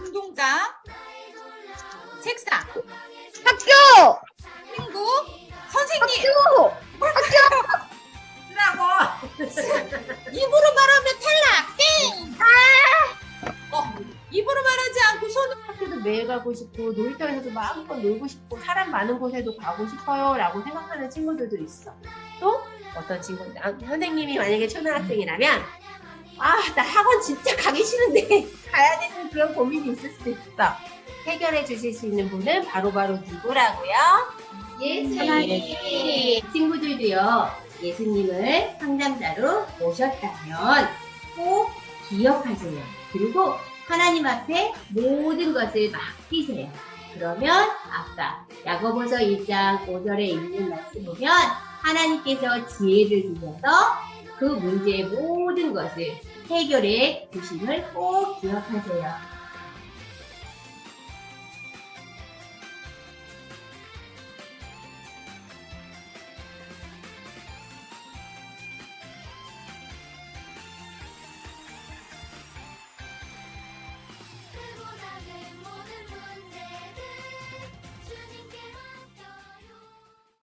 운동장, 책상, 학교! 친구, 선생님. 학교! 라고 입으로 말하면 탈락 땡! 아! 어, 입으로 말하지 않고 손으로 학교도 매일 가고 싶고 놀이터에서도 마음껏 놀고 싶고 사람 많은 곳에도 가고 싶어요 라고 생각하는 친구들도 있어 또 어떤 친구들 아, 선생님이 만약에 초등학생이라면 아 나 학원 진짜 가기 싫은데. 가야 되는 그런 고민이 있을 수도 있어 해결해 주실 수 있는 분은 바로바로 누구라고요? 예수님. 친구들도요 예수님을 상담자로 모셨다면 꼭 기억하세요. 그리고 하나님 앞에 모든 것을 맡기세요. 그러면 아까 야고보서 1장 5절에 있는 말씀 보면 하나님께서 지혜를 주셔서 그 문제의 모든 것을 해결해 주심을 꼭 기억하세요.